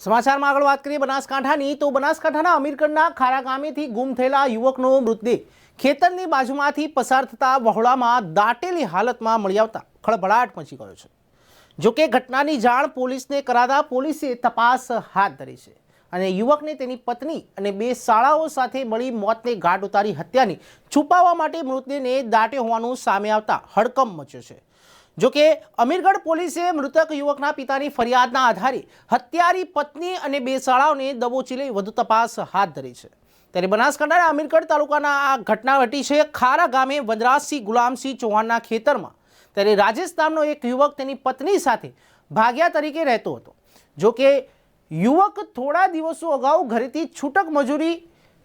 સમાચારમાં આગળ વાત કરીએ બનાસકાંઠાની, તો બનાસકાંઠાના અમીરગઢના ખારા ગામેથી ગુમ થયેલા યુવકનો મૃતદેહ ખેતરની બાજુમાંથી પસાર થતા વહોળામાં દાટેલી હાલતમાં મળી આવતા ખળભળાટ મચી ગયો છે. જોકે ઘટનાની જાણ પોલીસને કરાતા પોલીસે તપાસ હાથ ધરી છે અને યુવકને તેની પત્ની અને બે શાળાઓ સાથે મળી મોતને ગાઢ ઉતારી હત્યાની છુપાવવા માટે મૃતદેહને દાટે હોવાનું સામે આવતા હડકંપ મચ્યો છે. જોકે અમીરગઢ પોલીસે મૃતક યુવકના પિતાની ફરિયાદના આધારે હત્યારી પત્ની અને બે શાળાઓને દબોચી લઈ વધુ તપાસ હાથ ધરી છે. ત્યારે બનાસકાંઠાના અમીરગઢ તાલુકાના આ ઘટના ઘટી છે. ખારા ગામે વનરાજસિંહ ગુલામસિંહ ચૌહાણના ખેતરમાં ત્યારે રાજેશ નામનો એક યુવક તેની પત્ની સાથે ભાગ્યા તરીકે રહેતો હતો. જોકે યુવક થોડા દિવસો અગાઉ ઘરેથી છૂટક મજૂરી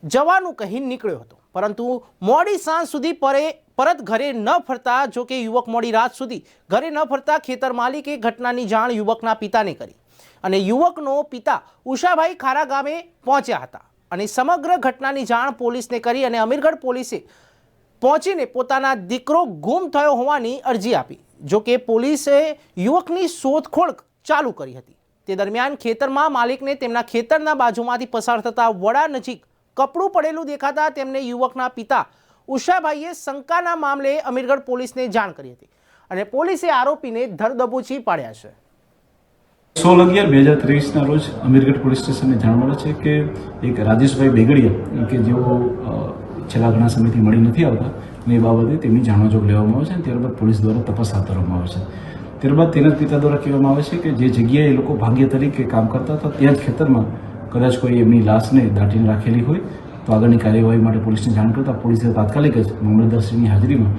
જવાનું કહી નીકળ્યો હતો. પરંતુ મોડી સાંજ સુધી પરે પરત ઘરે ન ફરતા, જો કે યુવક મોડી રાત સુધી ઘરે ન ફરતા ખેતર માલિકે ઘટનાની જાણ યુવકના પિતાને કરી. અને યુવકનો પિતા ઉષાભાઈ ખારા ગામે પહોંચ્યા હતા. અને સમગ્ર ઘટનાની જાણ પોલીસને કરી અને અમીરગઢ પોલીસે પહોંચીને પોતાના દીકરો ગુમ થયો હોવાની અરજી આપી, જો કે પોલીસે યુવકની શોધખોળ ચાલુ કરી હતી. તે દરમિયાન ખેતરમાં માલિકને તેમના ખેતરના બાજુમાંથી પસાર થતા વડા નજીક કપડું પડેલું દેખાતા તેમને યુવકના પિતા ઉષાભાઈએ શંકાના મામલે અમીરગઢ પોલીસને જાણ કરી હતી અને પોલીસે આરોપીને ધરદબોચી પાડ્યા છે. સોળ અગિયાર બે હજાર ત્રેવીસના રોજ અમીરગઢ પોલીસ સ્ટેશનને જાણ મળે છે કે એક રાજેશભાઈ બેગડિયા, કે જેઓ છેલ્લા ઘણા સમયથી મળી નથી આવતા અને એ બાબતે તેમની જાણવાજોગ લેવામાં આવે છે અને ત્યારબાદ પોલીસ દ્વારા તપાસ હાથ ધરવામાં આવે છે. ત્યારબાદ તેના પિતા દ્વારા કહેવામાં આવે છે કે જે જગ્યાએ એ લોકો ભાગ્ય તરીકે કામ કરતા હતા, ત્યાં જ ખેતરમાં કદાચ કોઈ એમની લાશને દાટીને રાખેલી હોય, તો આગળની કાર્યવાહી માટે પોલીસને જાણ કરતાં પોલીસે તાત્કાલિક જ મામલતદારશ્રીની હાજરીમાં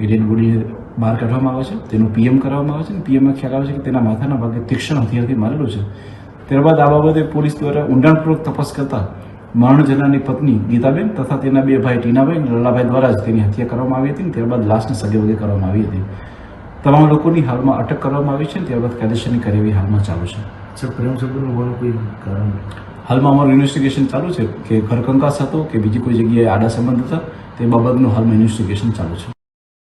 એ ડેડ બોડીને બહાર કાઢવામાં આવે છે, તેનું પીએમ કરવામાં આવે છે, અને પીએમમાં ખ્યાલ આવે છે કે તેના માથાના ભાગે તીક્ષ્ણ હથિયારથી મારેલો છે. ત્યારબાદ આ બાબતે પોલીસ દ્વારા ઊંડાણપૂર્વક તપાસ કરતા મરણ પત્ની ગીતાબેન તથા તેના બે ભાઈ ટીનાભાઈ અને લલાભાઈ દ્વારા જ તેની હત્યા કરવામાં આવી હતી ત્યારબાદ લાશને સગે વગે કરવામાં આવી હતી. તમામ લોકોની હાલમાં અટક કરવામાં આવી છે ત્યારબાદ કાયદેસરની કાર્યવાહી હાલમાં ચાલુ છે. પ્રેમ સંબંધ હોવાનું કોઈ કારણ? હાલમાં અમારું ઇન્વેસ્ટિગેશન ચાલુ છે કે ઘર કંકાસ હતો કે બીજી કોઈ જગ્યાએ આડા સંબંધ હતા તે બાબતનું હાલમાં ઇન્વેસ્ટિગેશન ચાલુ છે.